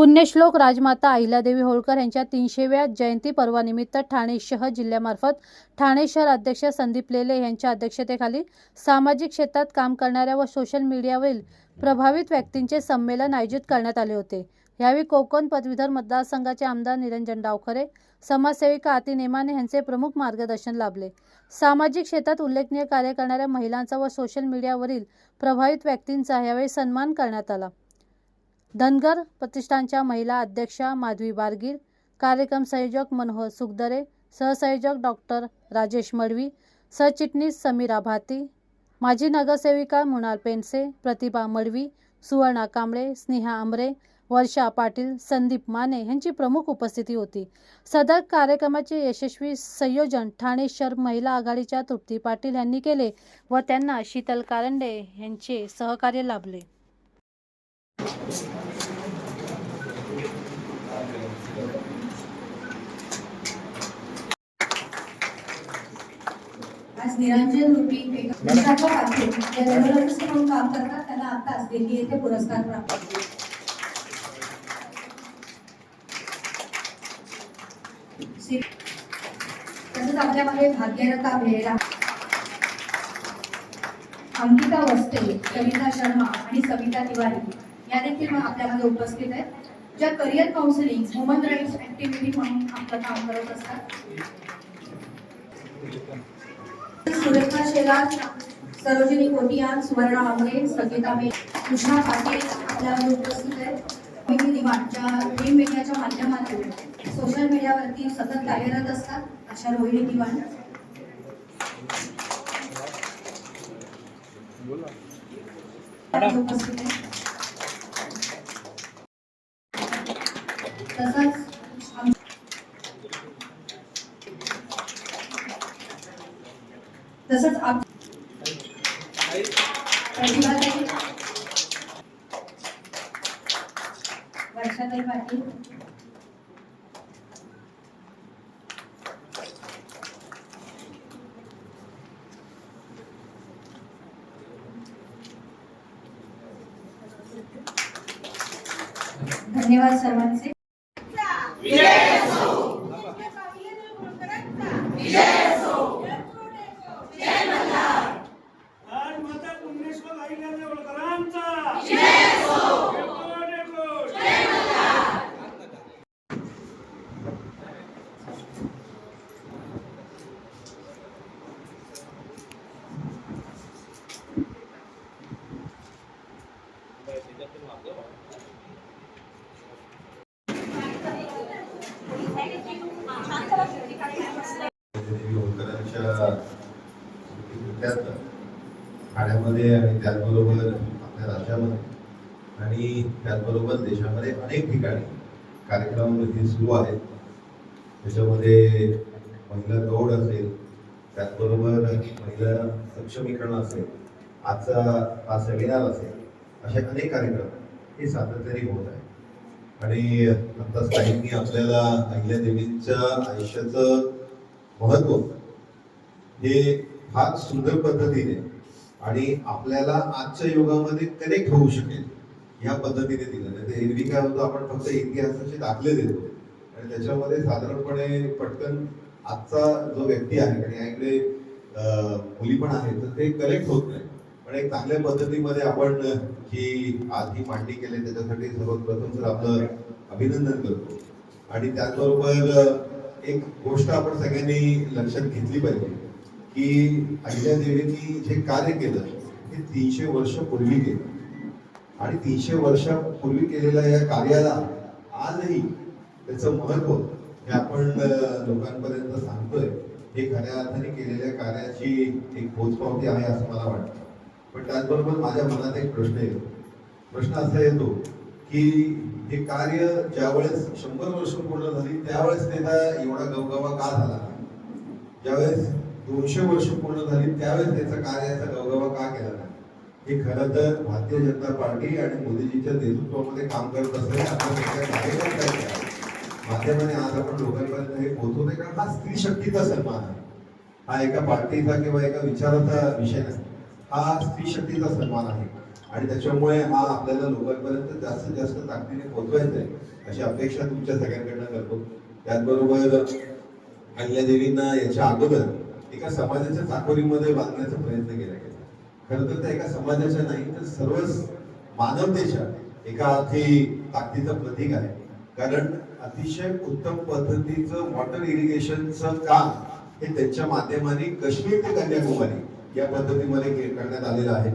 पुण्यश्लोक राजमाता अहिल्यादेवी होळकर यांच्या तीनशेव्या जयंती पर्वानिमित्त ठाणे शहर जिल्ह्यामार्फत ठाणे शहर अध्यक्ष संदीप लेले यांच्या अध्यक्षतेखाली सामाजिक क्षेत्रात काम करणाऱ्या व सोशल मीडियावरील प्रभावित व्यक्तींचे संमेलन आयोजित करण्यात आले होते. यावेळी कोकण पदवीधर मतदारसंघाचे आमदार निरंजन डावखरे समाजसेविका आती नेमाने यांचे प्रमुख मार्गदर्शन लाभले. सामाजिक क्षेत्रात उल्लेखनीय कार्य करणाऱ्या महिलांचा व सोशल मीडियावरील प्रभावित व्यक्तींचा यावेळी सन्मान करण्यात आला. धनगर प्रतिष्ठानच्या महिला अध्यक्षा माधवी बारगीर कार्यक्रम संयोजक मनोहर सुखदरे सहसंयोजक डॉक्टर राजेश मडवी सरचिटणीस समीरा भाती माजी नगरसेविका मृणाल पेनसे प्रतिभा मडवी सुवर्णा कांबळे स्नेहा आमरे वर्षा पाटील संदीप माने यांची प्रमुख उपस्थिती होती. सदर कार्यक्रमाचे यशस्वी संयोजन ठाणे शहर महिला आघाडीच्या तृप्ती पाटील यांनी केले व त्यांना शीतल कारंडे यांचे सहकार्य लाभले. आज निरंजन रुपी विशाखा पाटील या डेव्हलपर्स म्हणून काम करतात त्यांना आताच दिल्ली येथे पुरस्कार प्राप्त झाले. सी- तसंच आपल्यामध्ये भाग्यरथा बेहरा अंकिता वस्ते कविता शर्मा आणि सविता तिवारी या देखील आपल्यामध्ये उपस्थित आहेत. ज्या career counselling human rights activity म्हणून आपलं काम करत असतात. सुरेखा शेलार सरोजिनी कोटियान सुवर्णा आमरे संगीता मे उषा पाटील आपल्यामध्ये उपस्थित आहेत. मोहिनी दिवाण ज्या ड्रीम मीडियाच्या माध्यमातून सोशल मीडियावरती सतत कार्यरत असतात अशा रोहिणी दिवाण. उपस्थित आहेत तसंच आम- तसंच आप प्रतिभाताई वर्षाताई पाटील धन्यवाद सर्वांचे आज माता पुण्यश्वर अहिल्यादेवी होळकरांचा डेको, डेको. देवी होळकरांच्या स्मृतीप्रित्यर्थ ठाण्यामध्ये आणि त्याचबरोबर आपल्या राज्यामध्ये. आणि त्याचबरोबर देशामध्ये अनेक ठिकाणी कार्यक्रम हे सुरू आहेत. त्याच्यामध्ये महिला दौड असेल त्याचबरोबर महिला सक्षमीकरण असेल आजचा हा सेमिनार असेल असे अनेक कार्यक्रम हे सातत्याने होत आहेत. आणि आत्ताच काहींनी आपल्याला अहिल्यादेवींच्या आयुष्याचं महत्त्व हे फार सुंदर पद्धतीने आणि आपल्याला आजच्या युगामध्ये कनेक्ट होऊ शकेल. ह्या पद्धतीने दिलं. नाही तर एरवी काय होतं आपण फक्त इतिहासाचे दाखले देतो. आणि त्याच्यामध्ये साधारणपणे पटकन आजचा जो व्यक्ती आहे आणि याकडे मुली पण आहेत तर ते कनेक्ट होत नाही. पण एक चांगल्या पद्धतीमध्ये आपण ही आज ही मांडणी केली त्याच्यासाठी सर्वप्रथम तर आपलं अभिनंदन करतो. आणि त्याचबरोबर एक गोष्ट आपण सगळ्यांनी लक्षात घेतली पाहिजे. की अहिल्यादेवींनी जे कार्य केलं हे तीनशे वर्ष पूर्वी केलं. आणि तीनशे वर्षापूर्वी केलेल्या या कार्याला आजही त्याचं महत्त्व हे आपण लोकांपर्यंत सांगतोय. हे खऱ्या अर्थाने केलेल्या कार्याची एक पोचपावती आहे असं मला वाटतं. पण त्याचबरोबर माझ्या मनात एक प्रश्न येतो. प्रश्न असा येतो की हे कार्य ज्यावेळेस शंभर वर्ष पूर्ण झाली त्यावेळेस त्याचा एवढा गवगवा का झाला? ज्यावेळेस दोनशे वर्ष पूर्ण झाली त्यावेळेस त्याचा कार्याचा गवगवा का केला नाही? हे खरं तर भारतीय जनता पार्टी आणि मोदीजीच्या नेतृत्वामध्ये काम करत असेल आपल्या सगळ्या माध्यमाने आज आपण लोकांपर्यंत हे पोहोचवतोय कारण हा स्त्री शक्तीचा सन्मान आहे. हा एका पार्टीचा किंवा एका विचाराचा विषय नाही. हा स्त्री शक्तीचा सन्मान आहे. आणि त्याच्यामुळे हा आपल्याला लोकांपर्यंत जास्तीत जास्त ताकदीने पोहोचवायचा आहे अशी अपेक्षा तुमच्या सगळ्यांकडनं करतो. त्याचबरोबर अहिल्यादेवींना याच्या अगोदर एका समाजाच्या चाकोरीमध्ये बांधण्याचा प्रयत्न केला गेला. खरं तर त्या एका समाजाच्या नाही तर सर्वच मानवतेच्या एका अर्थी ताकदीचं प्रतीक आहे. कारण अतिशय उत्तम पद्धतीचं वॉटर इरिगेशनचं काम हे त्यांच्या माध्यमाने काश्मीर ते कन्याकुमारी या पद्धतीमध्ये करण्यात आलेलं आहे.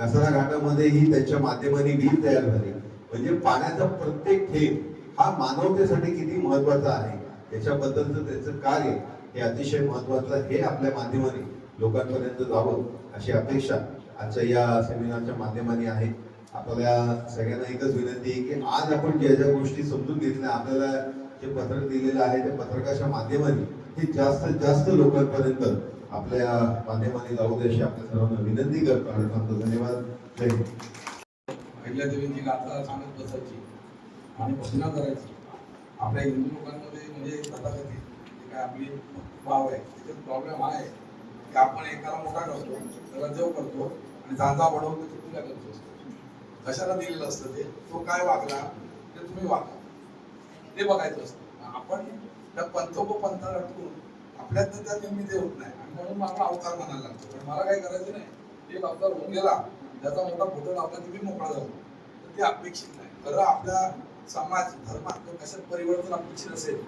कसारा घाटामध्येही त्यांच्या माध्यमाने वीज तयार झाली. म्हणजे पाण्याचा प्रत्येक थेंब हा मानवतेसाठी किती महत्त्वाचा आहे याच्याबद्दलचं त्याचं कार्य हे अतिशय महत्वाचं हे आपल्या माध्यमाने लोकांपर्यंत जावं अशी अपेक्षा आजच्या या सेमिनारच्या माध्यमाने आहे. आपल्या सगळ्यांना एकच विनंती आहे की आज आपण ज्या ज्या गोष्टी समजून घेतल्या आपल्याला जे पत्रक दिलेलं आहे त्या पत्रकाच्या माध्यमाने हे जास्तीत जास्त लोकांपर्यंत आपल्या माध्यमाने जाऊ दे अशी आपल्या सर्वांना विनंती करतो आणि सांगतो धन्यवाद. जय हिंद. अहिल्यादेवींची गाथा सांगत बसायची आणि भजना करायची आपल्या हिंदू लोकांमध्ये म्हणजे तथाकथित काय आपली भाव आहे त्याच्यात प्रॉब्लेम हा आहे. की आपण एकाला मोठा करतो त्याला देव करतो आणि जांजा वाढवतो ते तुला करतो. कशाला दिलेलं असतं ते? तो काय वागला ते तुम्ही वागा. ते बघायचं असतं. आपण त्या पंथोपंथाला अटकून आपल्यात त्या निर्मिती होत नाही. आणि म्हणून मला अवतार म्हणायला लागतो. पण मला काही करायचं नाही. एक अवतार होऊन गेला त्याचा मोठा फोटो लावला की मी मोकळा जातो तर ते अपेक्षित नाही. खरं आपल्या समाज धर्मात कशात परिवर्तन अपेक्षित असेल?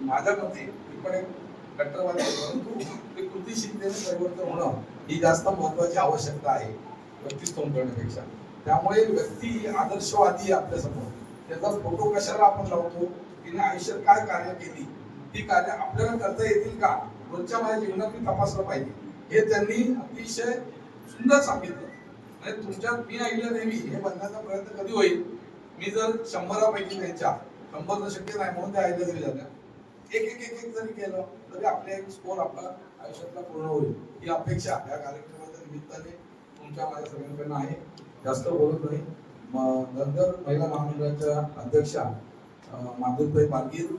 माझ्या मते मी पण एक कट्टरवादी परंतु ते कृतीशीलतेने परिवर्तन होणं ही जास्त महत्वाची आवश्यकता आहे व्यक्तित्व करण्यापेक्षा त्यामुळे व्यक्ती आदर्शवादी आहे आपल्यासमोर. त्याचा फोटो कशाला आपण लावतो? तिने आयुष्यात काय कार्य केली? ती कार्य आपल्याला करता येतील का? रोजच्या माझ्या जीवनात मी तपासलं पाहिजे. हे त्यांनी अतिशय सुंदर सांगितलं. म्हणजे तुमच्यात मी ऐकलं नेहमी हे बनण्याचा प्रयत्न कधी होईल? मी जर शंभरापैकी त्यांच्या शंभर तर शक्य नाही म्हणून त्या ऐकल्या तरी झाल्या. एक एक एक एक जरी केलं तरी आपले एक स्कोर आपला आयुष्यातला पूर्ण होईल. ही अपेक्षा या कार्यक्रमाच्या निमित्ताने तुमच्या माझ्या सगळ्यांकडनं आहे. जास्त बोलत नाही. म- नंतर महिला महामंडळाच्या अध्यक्षा अं, माधुरताई पालगीर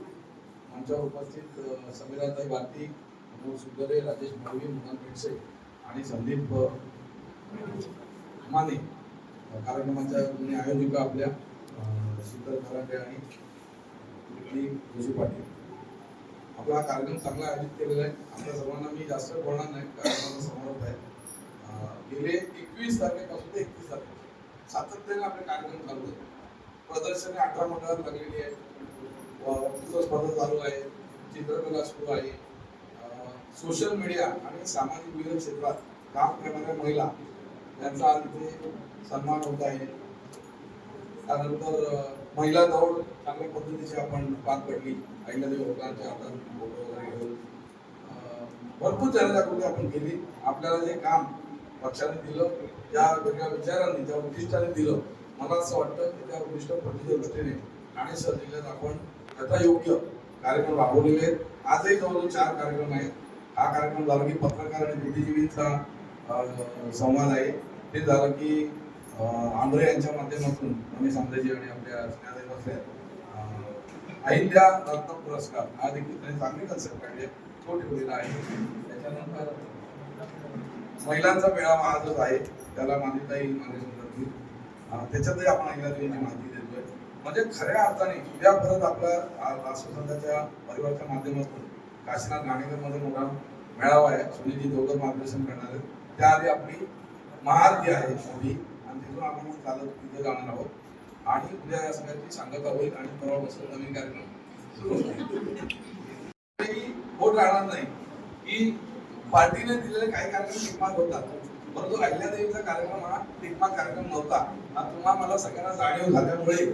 उपस्थित समीराताई भारती मनोज सुंदरे राजेश भावी मोहन पेटसे आणि संदीप माने. कार्यक्रमाच्या दोन्ही आयोजिका आपल्या सुंदर शीतल खराटे आणि आणि जोशी पाटील. आपला कार्यक्रम चांगला आयोजित केलेला आहे. आपल्या सर्वांना मी जास्त बोलणार नाही कार्यक्रमाचा समारोप आहे. गेले एकवीस तारखेपासून ते एकवीस तारखे सातत्याने आपले कार्यक्रम चालू आहेत प्रदर्शने अठरा मंडळात लागलेली आहेत. वक्तृत्व स्पर्धा चालू आहे. चित्रकला सुरू आहे. सोशल मीडिया आणि सामाजिक विविध क्षेत्रात काम करणाऱ्या महिला यांचा आज इथे सन्मान होत आहे. त्यानंतर महिला दौड चांगल्या पद्धतीची आपण पार पडली. अहिल्यादेवी लोकांच्या हातात फोटो वगैरे घेऊन भरपूर जनजागृती आपण केली. आपल्याला जे काम पक्षाने दिलं ज्या वेगळ्या विचारांनी ज्या उद्दिष्टाने दिलं. मला असं वाटतं की त्या उद्दिष्ट पूर्तीच्या दृष्टीने ठाणे शहर जिल्ह्यात आपण यथायोग्य योग्य कार्यक्रम राबवलेले आहेत. आजही जवळजवळ चार कार्यक्रम आहेत. हा कार्यक्रम झाला की पत्रकार आणि बुद्धिजीवींचा संवाद आहे. ते झालं की आंध्रे यांच्या माध्यमातून रमेश आंध्रेजी आणि आपल्या स्नेहाताई अहिल्या रत्न पुरस्कार. हा देखील त्यांनी चांगली कन्सेप्ट काढली तो ठेवलेला आहे. त्याच्यानंतर महिलांचा मेळावा आजच आहे त्याला मान्यताही येईल करतील त्याच्यातही आपण अहिल्यादेवींची माहिती देतोय. म्हणजे खऱ्या अर्थाने उद्या परत आपल्या राष्ट्रसंघाच्या परिवारच्या माध्यमातून काशीनाथ घाणेकरमध्ये मोठा मेळावा आहे. सुनीलजी दोघं मार्गदर्शन करणार आहेत. त्याआधी आपली महाआरती आहे मोठी. आणि तिथून आपण चालत तिथे जाणार आहोत. आणि उद्या या सगळ्यांची सांगता होईल आणि परवापासून नवीन कार्यक्रम. होत राहणार नाही. की पार्टीने दिलेले काही कार्यक्रम टिकमार्क होतात. परंतु अहिल्यादेवीचा कार्यक्रम हा टिकमार्क कार्यक्रम नव्हता. हा तुम्हा मला सगळ्यांना जाणीव झाल्यामुळे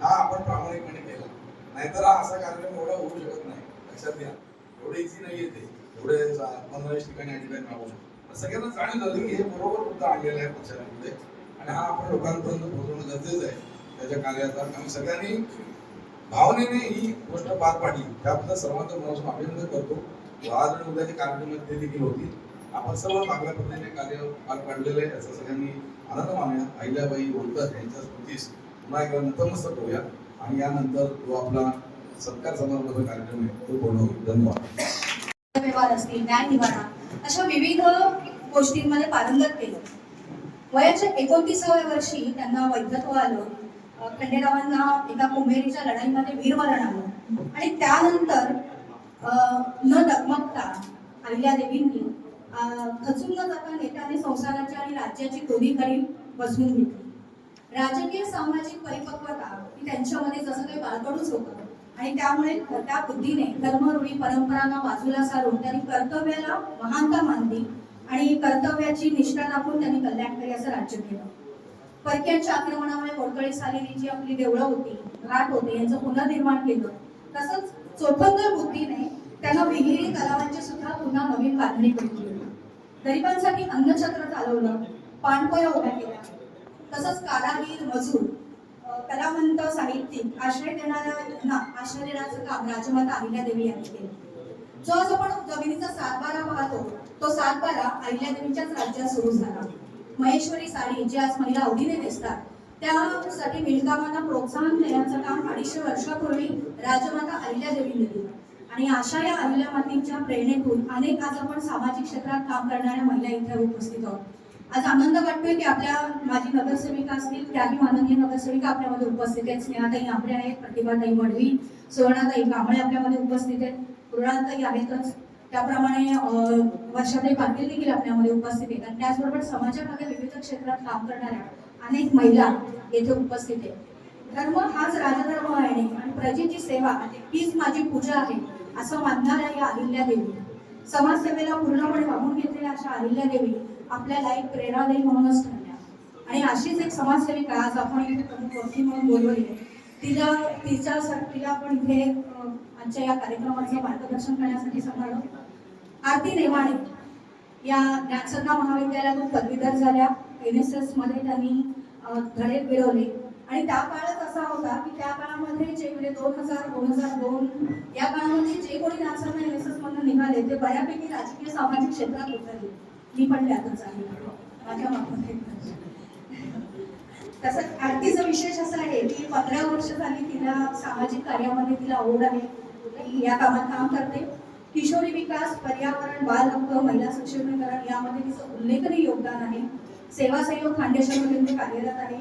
हा आपण प्रामाणिकपणे केला. नाहीतर हा असा कार्यक्रम एवढा होऊ शकत नाही. लक्षात घ्या. एवढे इझी नाही येते एवढे पंधरा वीस ठिकाणी आणि मागू शकतो सगळ्यांना जाणीव झाली की हे बरोबर मुद्दा आणलेला आहे पक्षामध्ये आणि हा आपण लोकांपर्यंत पोहोचवणं गरजेचं आहे. त्याच्या कार्याचा. आम्ही सगळ्यांनी भावनेने ही गोष्ट पार पाडली. त्याबद्दल सर्वांचं मनापासून अभिनंदन करतो. आज आणि उद्याचे कार्यक्रमात ते देखील होती. आपण सर्व चांगल्या पद्धतीने कार्य पार पाडलेलं आहे. याचा सगळ्यांनी आनंद मानूया. अहिल्याबाई होळकर यांच्या स्मृतीस पुन्हा एकदा नतमस्तक होऊया. आणि यानंतर तो आपला सत्कार समारंभाचा कार्यक्रम आहे तो पूर्ण होईल. धन्यवाद. व्यवहार असतील. न्याय निवाडा अशा विविध गोष्टींमध्ये पारंगत केलं. वयाच्या एकोणतीसाव्या वर्षी त्यांना वैधत्व आलं. खंडेरावांना एका कुंभेरीच्या लढाईमध्ये वीरमरण आलं. आणि त्यानंतर न दगमगता अहिल्यादेवींनी खचून न जाता नेत्याने संसाराची आणि राज्याची दोन्ही कडी बसवून घेतली. राजकीय सामाजिक परिपक्वता ही त्यांच्यामध्ये जसं काही बाळकडूच होतं आणि त्यामुळे त्या बुद्धीने धर्मरूढी परंपरांना बाजूला सारून त्यांनी कर्तव्याला महानता मानली आणि कर्तव्याची निष्ठा दाखवून त्यांनी कल्याणकारी असं राज्य केलं. परक्यांच्या आक्रमणामुळे मोडकळीस आलेली जी आपली देवळं होती घाट होते यांचं पुनर्निर्माण केलं. तसंच चोखंदर बुद्धीने त्यांना विहिरी तलावांची सुद्धा पुन्हा नवीन बांधणी केली गरिबांसाठी अन्नछत्र चालवलं पाणपोया उभ्या केल्या. तसंच कारागीर मजूर कलावंत साहित्यिक आश्रय देणाऱ्यांना आश्रय देण्याचं काम राजमाता अहिल्यादेवी यांनी केलं. जो आज आपण जमिनीचा सातबारा पाहतो तो सातबारा अहिल्यादेवीच्याच राज्यात सुरू झाला. महेश्वरी साडी जी आज महिला आवडीने दिसतात त्यासाठी विणकामांना प्रोत्साहन देण्याचं काम अडीचशे वर्षापूर्वी राजमाता अहिल्यादेवींनी केलं आणि अशा या अहिल्या मातींच्या प्रेरणेतून अनेक आज आपण सामाजिक क्षेत्रात काम करणाऱ्या महिला इथे उपस्थित आहोत. आज आनंद वाटतोय की आपल्या माझी नगरसेविका असतील त्याही माननीय नगरसेविका आपल्यामध्ये उपस्थित आहेत. स्नेहाताई आपल्या आहेत प्रतिभाताई मडवी सुवर्णाताई कांबळे आपल्यामध्ये उपस्थित आहेत. कृणाताई आहेतच. त्याप्रमाणे अं, वर्षाताई पाटील देखील आपल्यामध्ये उपस्थित आहेत. आणि त्याचबरोबर समाजामध्ये विविध क्षेत्रात काम करणाऱ्या अनेक महिला येथे उपस्थित आहेत. धर्म हाच राजधर्म आहे आणि प्रजेची सेवा हीच माझी पूजा आहे असं मानणाऱ्या या अहिल्यादेवी समाजसेवेला पूर्णपणे वाहून घेतलेल्या अशा अहिल्यादेवी आपल्याला एक प्रेरणादायी म्हणूनच ठरल्या. आणि अशीच एक समाजसेविका आज आपण इथे प्रमुख व्यक्ती म्हणून बोलवली आहे. तिला तिच्या तिला आपण इथे आजच्या या कार्यक्रमाचं मार्गदर्शन करण्यासाठी सांभाळलं आरती नेवाणे या ज्ञानसंधा महाविद्यालयातून पदवीधर झाल्या. एन एस एसमध्ये त्यांनी धडे मिळवले. आणि त्या काळात असा होता की त्या काळामध्ये जे म्हणजे दोन हजार दोन हजार दोन या काळामध्ये जे कोणी ज्ञानसंधा एन एस एस मधून निघाले ते बऱ्यापैकी राजकीय सामाजिक क्षेत्रात उतरले. मी पण त्यातच आहे. माझ्या मार्फत तसंच आरतीचं विशेष असं आहे की पंधरा वर्ष झाली तिला सामाजिक कार्यामध्ये तिला आवड आहे. या कामात काम करते. किशोरी विकास पर्यावरण बाल हक्क महिला सक्षमीकरण यामध्ये तिचं उल्लेखनीय योगदान आहे. सेवा सहयोग फाउंडेशनमध्ये ती कार्यरत आहे.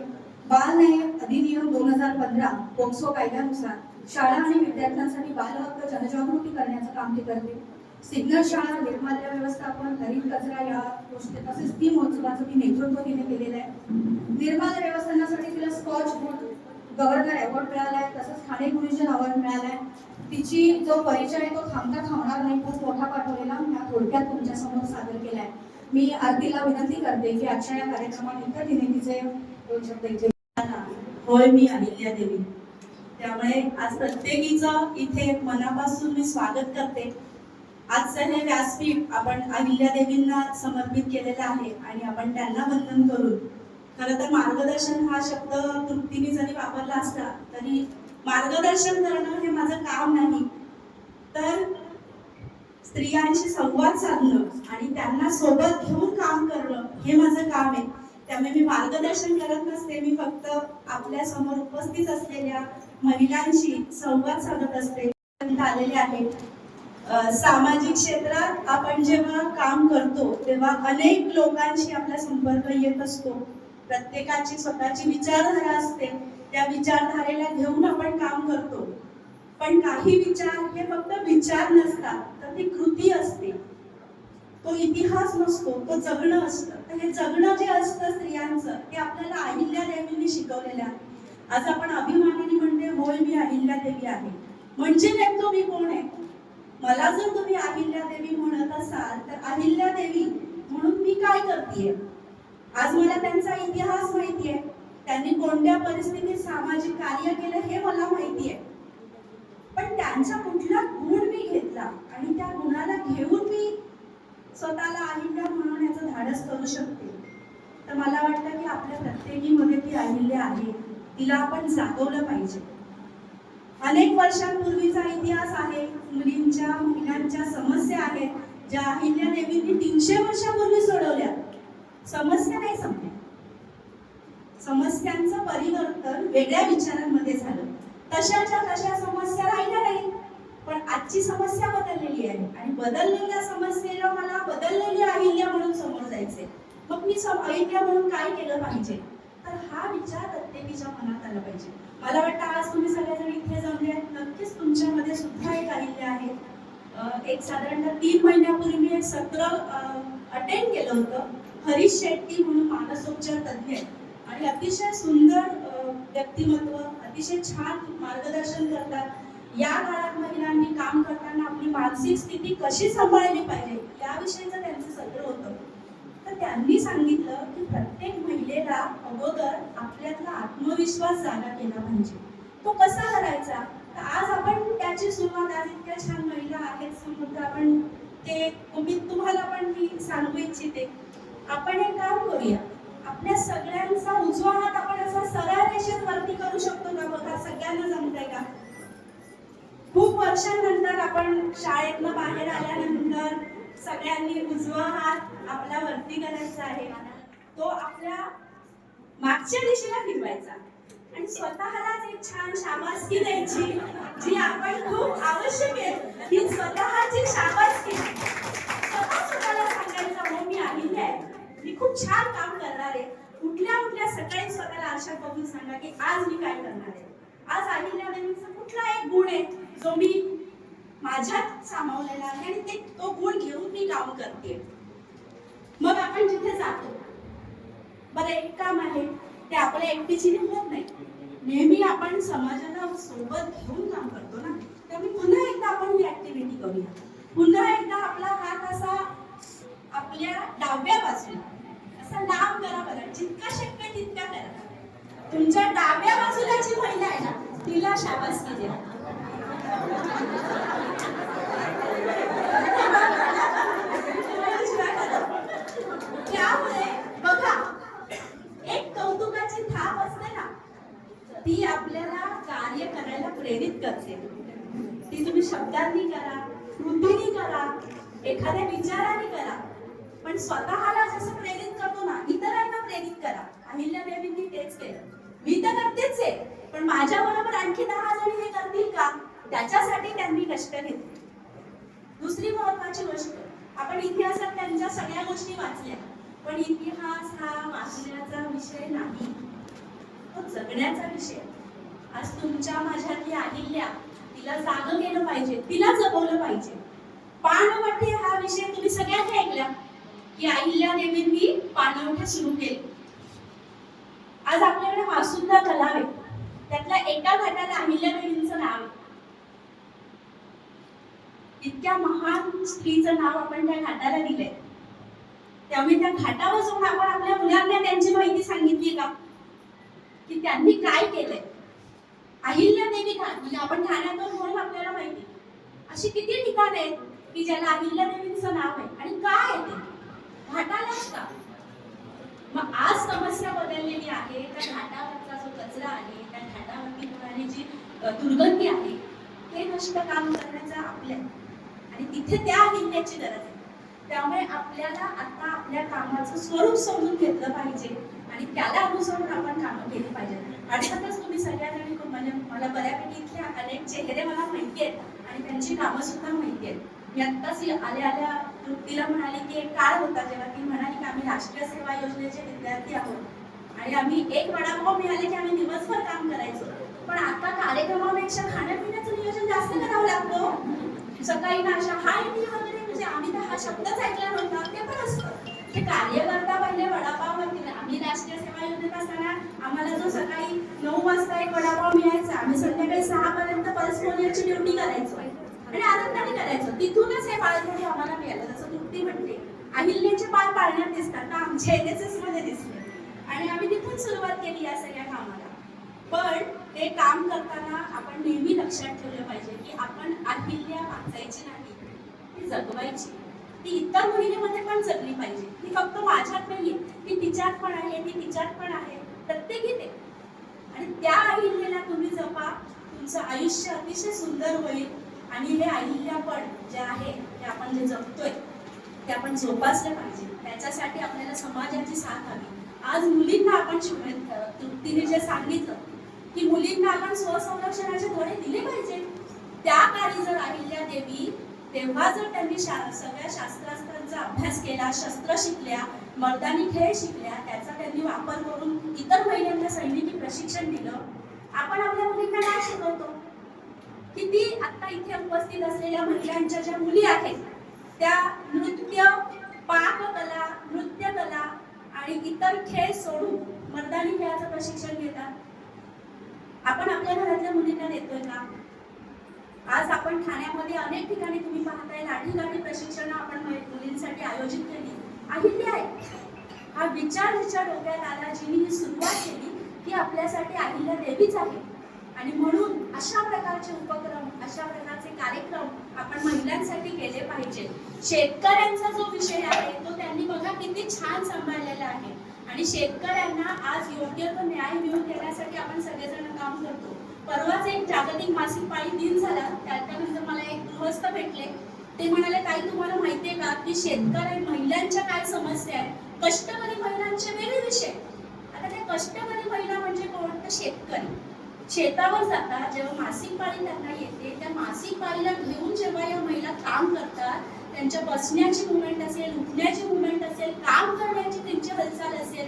बाल न्याय अधिनियम दोन हजार पंधरा पोक्सो कायद्यानुसार शाळा आणि विद्यार्थ्यांसाठी बाल हक्क जनजागृती करण्याचं काम ते करते. सिग्नल शाळा निर्माल्य व्यवस्थापन हरित कचरा या गोष्टी तसेच ती महोत्सवाचं ती नेतृत्व तिने केलेलं आहे. निर्माल्य व्यवस्थापनासाठी तिला स्कॉच गुड गव्हर्नर अवॉर्ड मिळाला आहे तसंच ठाणे गुरुजन अवॉर्ड मिळाला आहे तिची जो परिचय आहे तो थांबता थांबणार नाही खूप मोठा पाठवलेला ह्या थोडक्यात तुमच्यासमोर सादर केला आहे मी आरतीला विनंती करते की आजच्या या कार्यक्रमानिमित्त तिने तिचे दोन शब्द होय मी अहिल्या देवी. त्यामुळे आज प्रत्येकीचं इथे मनापासून मी स्वागत करते. आजचं हे व्यासपीठ आपण अहिल्या देवींना समर्पित केलेलं आहे आणि आपण त्यांना वंदन करून खरं तर मार्गदर्शन हा शब्द तृप्तीने जरी वापरला असला तरी मार्गदर्शन करणं हे माझं काम नाही. तर स्त्रियांशी संवाद साधणं आणि त्यांना सोबत घेऊन काम करणं हे माझं काम आहे. त्यामुळे मी मार्गदर्शन करत नसते. मी फक्त आपल्यासमोर उपस्थित असलेल्या महिलांशी संवाद साधत असते. आलेले आहेत सामाजिक क्षेत्रात आपण जेव्हा काम करतो तेव्हा अनेक लोकांशी आपला संपर्क येत असतो. प्रत्येकाची स्वतःची विचारधारा असते. त्या विचारधारेला घेऊन आपण काम करतो. पण काही विचार हे फक्त विचार नसतात तर ती कृती असते. तो इतिहास नसतो तो जगणं असतं. तर हे जगणं जे असतं स्त्रियांचं ते आपल्याला अहिल्या देवींनी शिकवलेलं आहे. आज आपण अभिमानाने म्हणते होय मी अहिल्या देवी आहे. म्हणजे नेमकं मी कोण आहे? मला जर तुम्ही अहिल्या देवी म्हणत असाल तर अहिल्या देवी म्हणून मी काय करतेय? आज मला त्यांचा इतिहास माहितीये. त्यांनी कोणत्या परिस्थितीत सामाजिक कार्य केलं हे मला माहिती आहे पण त्यांचा कुठला गुण मी घेतला आणि त्या गुणाला घेऊन मी स्वतःला अहिल्या म्हणण्याचं धाडस करू शकते. तर मला वाटतं की आपल्या प्रत्येकीमध्ये ती अहिल्या आहे. तिला आपण जागवलं पाहिजे. अनेक वर्षांपूर्वीचा इतिहास आहे. मुलींच्या महिलांच्या समस्या आहेत. ज्या अहिल्या देवींनी तीनशे वर्षापूर्वी सोडवल्या. समस्या नाही संपल्या. समस्यांचं परिवर्तन वेगळ्या विचारांमध्ये झालं. तशाच्या तशा समस्या राहिल्या नाही. पण आजची समस्या बदललेली आहे. आणि बदललेल्या समस्येला मला बदललेली अहिल्या म्हणून समोर जायचे मग मी सम अहिल्या म्हणून काय केलं पाहिजे? तर हा विचार प्रत्येकीच्या मनात आला पाहिजे. मला वाटतं आज तुम्ही सगळेजण इथे जमले आहेत. नक्कीच तुमच्यामध्ये सुद्धा एक अहिल्या आहे. एक साधारणतः तीन महिन्यापूर्वी मी एक सत्र अटेंड केलं होतं. हरीश शेट्टी म्हणून मानसोपचार तज्ज्ञ आहेत. आणि अतिशय सुंदर व्यक्तिमत्व अतिशय छान मार्गदर्शन करतात. या काळात महिलांनी काम करताना आपली मानसिक स्थिती कशी सांभाळली पाहिजे याविषयीचं त्यांचं सत्र होतं. तर त्यांनी सांगितलं की प्रत्येक महिलेला अगोदर आपल्यातला आत्मविश्वास जागा केला पाहिजे. तो कसा करायचा? तर आज आपण त्याची सुरुवात आज इतक्या छान महिला आहेत समोर आपण ते तुम्ही तुम्हाला पण मी सांगू इच्छिते. आपण एक काम करूया. आपल्या सगळ्यांचा उजवा हात आपण असा सरळ रेषेत वरती करू शकतो का बघा सगळ्यांना जमतंय का? खूप वर्षांनंतर आपण शाळेतनं बाहेर आल्यानंतर सगळ्यांनी उजवा हात आपला वरती करायचा आहे. तो आपल्या मागच्या दिशेला फिरवायचा. आणि स्वतःलाच एक छान शाबासकी द्यायची जी आपण खूप आवश्यक आहे ही स्वतःची शाबासकी स्वतः स्वतःला सांगायचं हो मी अहिल्या आहे मी खूप छान काम करणार आहे. उठल्या उठल्या सकाळी स्वतःला आशा बघून सांगा की आज मी काय करणार आहे. आज आलेल्या कुठला एक गुण आहे जो मी माझ्यात सामावलेला आहे आणि ते तो गुण घेऊन मी काम करते. मग आपण जिथे जातो बरं एक काम आहे ते आपल्या एकटीची होत नाही. नेहमी आपण समाजाला सोबत घेऊन काम करतो ना. त्यामुळे पुन्हा एकदा आपण ही ऍक्टिव्हिटी करूया. पुन्हा एकदा आपला हात असा आपल्या डाव्या बाजूला. असा लांब करा बघा जितका शक्य तितका करा. तुमच्या डाव्या बाजूला जी महिला आहे ना तिला शाबासकी द्या. त्यामुळे बघा एक कौतुकाची थाप असते ना ती आपल्याला कार्य करायला प्रेरित करते. ती तुम्ही शब्दांनी करा कृतीने करा एखाद्या विचाराने करा. पण स्वतःला जसं प्रेरित करतो ना इतरांना प्रेरित करा. अहिल्या देवींनी तेच केलं. मी तर करतेच आहे. पण माझ्या बरोबर आणखी दहा जणी हे करतील का? त्याच्यासाठी त्यांनी कष्ट घेतले. दुसरी महत्वाची गोष्ट आपण इतिहासात त्यांच्या सगळ्या गोष्टी वाचल्या. पण इतिहास हा वाचण्याचा विषय नाही. तो जगण्याचा विषय. आज तुमच्या माझ्यातली अहिल्या तिला जागं केलं पाहिजे तिला जगवलं पाहिजे. पाणवठे हा विषय तुम्ही सगळ्यांनी ऐकला. की अहिल्या देवींनी पाणवठे सुरू केले. आज आपल्याकडे मासुद्धा तलाव आहे. त्यातल्या एका घाटाला अहिल्या देवींचं नाव आहे. इतक्या महान स्त्रीचं नाव आपण त्या घाटाला दिलंय. त्यामुळे त्या घाटावर जाऊन आपण आपल्या मुलांना त्यांची माहिती सांगितली का? की त्यांनी काय केलंय? अहिल्या देवी म्हणजे आपण ठाण्यातून म्हणून आपल्याला माहिती? अशी किती ठिकाण आहेत की ज्याला अहिल्या देवींचं नाव आहे आणि काय आहे ते? घाटालाच का मग आज समस्या बदललेली आहे. त्या घाटावरचा जो कचरा आहे त्या घाटावरती होणारी जी दुर्गंधी आहे ते नष्ट काम करण्याचा आपल्या आणि तिथे त्या अहिल्याची गरज आहे. त्यामुळे आपल्याला आता आपल्या कामाचं स्वरूप समजून घेतलं पाहिजे आणि त्याला अनुसरून आपण कामं केली पाहिजेत अर्थातच तुम्ही सगळ्याजणी म्हणजे मला बऱ्यापैकी इथल्या अनेक चेहरे मला माहिती आहेत आणि त्यांची कामं सुद्धा माहिती आहेत. मी आत्ताच आल्या आल्या तृप्तीला म्हणाले की एक काळ होता जेव्हा ती म्हणाली की आम्ही राष्ट्रीय सेवा योजनेचे विद्यार्थी आहोत. आणि आम्ही एक वडापाव मिळाले की आम्ही दिवसभर काम करायचो. पण आता कार्यक्रमापेक्षा खाण्यापिण्याचं नियोजन जास्त करावं लागतो. सकाळी नाशा हा इडली वगैरे म्हणजे आम्ही तर हा शब्दच ऐकला नव्हता. ते पण असतं. ते कार्यकर्ता पहिले वडापाव वगैरे आम्ही राष्ट्रीय सेवा योजनेत असताना आम्हाला जो सकाळी नऊ वाजता एक वडापाव मिळायचा आम्ही संध्याकाळी सहा पर्यंत पल्स पोलिओची ड्युटी करायचो. आणि आनंदाने करायचो? तिथूनच हे बाळगडी आम्हाला मिळालं. जसं तृप्ती म्हणते अहिल्याचे पार पाळण्यात दिसतात ना आमच्या एनएसएसमध्ये दिसले. आणि आम्ही तिथून सुरुवात केली या सगळ्या कामाला. पण ते काम करताना आपण नेहमी लक्षात ठेवलं पाहिजे की आपण अहिल्या वाचायची नाही ती जगवायची. ती इतर महिलेमध्ये पण जगली पाहिजे. ती फक्त माझ्यात नाही ती तिच्यात पण आहे ती तिच्यात पण आहे प्रत्येकी ते. आणि त्या अहिल्याला तुम्ही जपा तुमचं आयुष्य अतिशय सुंदर होईल. आणि हे अहिल्यापण जे आहे ते आपण जे जपतोय ते आपण जोपासलं पाहिजे. त्याच्यासाठी आपल्याला समाजाची साथ हवी. आज मुलींना आपण शिकवत तृप्तीने जे सांगितलं की मुलींना आपण स्वसंरक्षणाचे धडे दिले पाहिजे. त्या काळी जर अहिल्या देवी तेव्हा जर त्यांनी शा- सगळ्या शास्त्रास्त्रांचा अभ्यास केला शस्त्र शिकल्या मर्दानी खेळ शिकल्या त्याचा त्यांनी वापर करून इतर महिलांना सैनिकी प्रशिक्षण दिलं आपण आपल्या मुलींना काय शिकवतो? किती आता इथे उपस्थित असलेल्या महिलांच्या ज्या मुली आहेत त्या नृत्य पाककला नृत्यकला आणि इतर खेळ सोडून मर्दानी खेळाचं प्रशिक्षण घेतात. आपण आपल्या घरातल्या मुलींना देतोय का? आज आपण ठाण्यामध्ये अनेक ठिकाणी तुम्ही पाहताय लाठी लाठी प्रशिक्षण आपण मुलींसाठी आयोजित केली. अहिल्या आहे. हा विचार जिच्या डोक्यात आला जिने ही सुरुवात केली ती आपल्यासाठी अहिल्या देवीच आहे. आणि म्हणून अशा प्रकारचे उपक्रम अशा प्रकारचे कार्यक्रम आपण महिलांसाठी केले पाहिजे शेतकऱ्यांचा जो विषय आहे तो त्यांनी बघा किती छान सांभाळलेला आहे. आणि शेतकऱ्यांना आज योग्य तो न्याय मिळवून देण्यासाठी आपण सगळेजण काम करतो. परवाच एक जागतिक मासिक पाळी दिन झाला त्यानंतर मला एक गृहस्थ भेटले. ते म्हणाले ताई तुम्हाला माहितीये का की शेतकरी महिलांच्या काय समस्या आहेत? कष्टकरी महिलांचे वेगळे विषय आता त्या कष्टकरी महिला म्हणजे कोण? तर शेतकरी. शेतावर जातात जेव्हा मासिक पाळी त्यांना येते त्या मासिक पाळीला घेऊन जेव्हा या महिला काम करतात त्यांच्या बसण्याची मुवमेंट असेल उठण्याची मुवमेंट असेल काम करण्याची त्यांची हालचाल असेल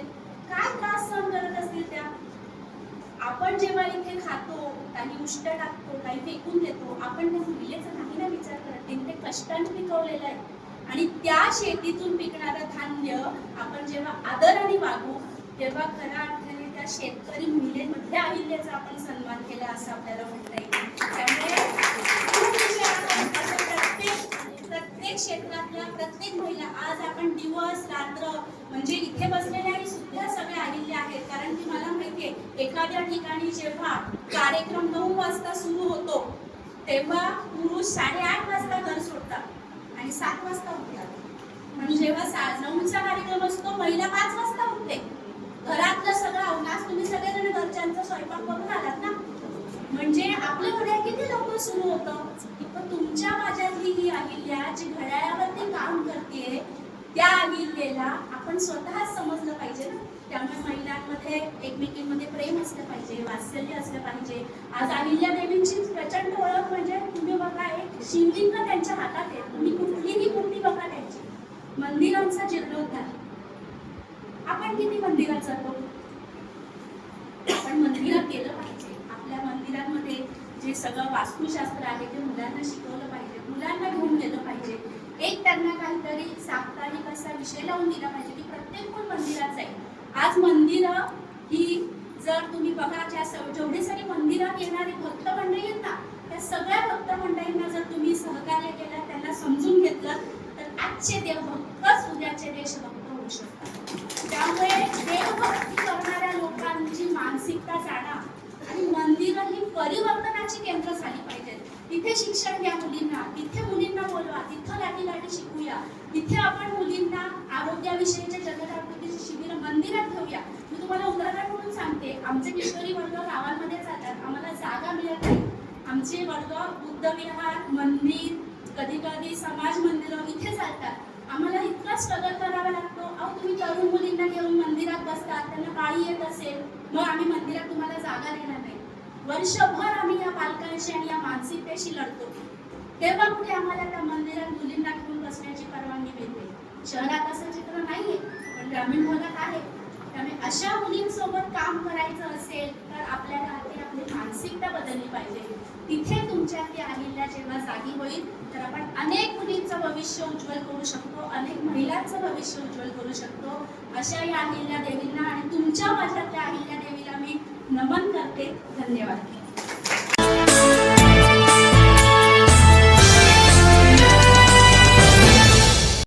काय त्रास सहन करत असतील त्या? आपण जेव्हा इथे खातो काही उष्ट टाकतो काही फेकून देतो आपण त्या महिलेचा नाही ना विचार करत. त्यांनी ते कष्टाने पिकवलेलं आहे. आणि त्या शेतीतून पिकणारं धान्य आपण जेव्हा आदराने वागू तेव्हा खरा त्या शेतकरी महिलेमधल्या अहिल्याचा आपण सन्मान केला असं आपल्याला म्हणता येईल. त्यामुळे प्रत्येक प्रत्येक क्षेत्रातल्या प्रत्येक महिला आज आपण दिवस रात्र म्हणजे इथे बसलेल्या ही सुद्धा सगळ्या अहिल्या आहेत. कारण की मला माहितीये एखाद्या ठिकाणी जेव्हा कार्यक्रम नऊ वाजता सुरू होतो तेव्हा पुरुष साडेआठ वाजता घर सोडतात आणि सात वाजता उठतात. म्हणजे जेव्हा सा- नऊचा कार्यक्रम असतो महिला पाच वाजता उठते. घरातलं सगळं अवनाश तुम्ही सगळेजण घरच्यांचा स्वयंपाक करून आलात ना? म्हणजे आपलं घड्याळ किती लवकर सुरू होतं? पण तुमच्या माझ्यातली ही अहिल्या जी घड्याळावरती काम करते त्या अहिल्याला आपण स्वतःच समजलं पाहिजे ना? त्यामुळे महिलांमध्ये एकमेकींमध्ये प्रेम असलं पाहिजे वात्सल्य असलं पाहिजे. आज अहिल्या देवींची प्रचंड ओळख म्हणजे तुम्ही बघा एक शिवलिंग त्यांच्या हातात आहे. तुम्ही कुठलीही मूर्ती बघा त्यांची. मंदिरांचा जीर्णोद्धार आपण किती मंदिरात जातो? आपण मंदिरात गेलं पाहिजे. आपल्या मंदिरांमध्ये जे सगळं वास्तुशास्त्र आहे ते मुलांना शिकवलं पाहिजे. मुलांना घेऊन गेलं पाहिजे. एक त्यांना काहीतरी साप्ताहिक असा विषय लावून दिला पाहिजे की प्रत्येक कोण मंदिरात जाईल. आज मंदिरं ही जर तुम्ही बघा ज्या स- जेवढे सगळे मंदिरात येणारे भक्त मंडळी आहेत ना त्या सगळ्या भक्त मंडळींना जर तुम्ही सहकार्य केलं त्यांना समजून घेतलं तर आजचे देवभक्तच उद्याचे देशभक्त शकतात त्यामुळे देवभक्ती करणाऱ्या लोकांची मानसिकता जाणा आणि मंदिरं ही परिवर्तनाची केंद्र झाली पाहिजेत तिथे शिक्षण घ्या मुलींना तिथे मुलींना बोलवा तिथं लाठी लाठी शिकूया. तिथे आपण मुलींना आरोग्याविषयीचे जनजागृतीचे शिबिर मंदिरात ठेवूया. मी तुम्हाला उदाहरण म्हणून सांगते. आमचे किशोरी वर्ग गावांमध्ये जातात आम्हाला जागा मिळत नाही. आमचे वर्ग बुद्धविहार मंदिर कधी कधी समाज मंदिरं इथे चालतात. आम्हाला इतका स्ट्रगल तुम्ही तरुण मुलींना घेऊन मंदिरात बसतात त्यांना पाळी येत असेल मग आम्ही मंदिरात तुम्हाला जागा देणार नाही. वर्षभर आम्ही या पालकांशी आणि या मानसिकतेशी लढतो. तेव्हा कुठे आम्हाला त्या मंदिरात मुलींना घेऊन बसण्याची परवानगी मिळते? शहरात असं चित्र नाहीये पण ग्रामीण भागात आहे. त्यामुळे अशा मुलींसोबत काम करायचं असेल तर आपल्याला आधी आपली मानसिकता बदलली पाहिजे. तिथे तुमच्या ती आलेल्या जेव्हा जागी होईल तर आपण अनेक मुलींचं भविष्य उज्ज्वल करू शकतो अनेक महिलांचं भविष्य उज्ज्वल करू शकतो. अशा या अहिल्या देवींना आणि तुमच्या माझ्यातल्या अहिल्या देवीला मी नमन करते. धन्यवाद.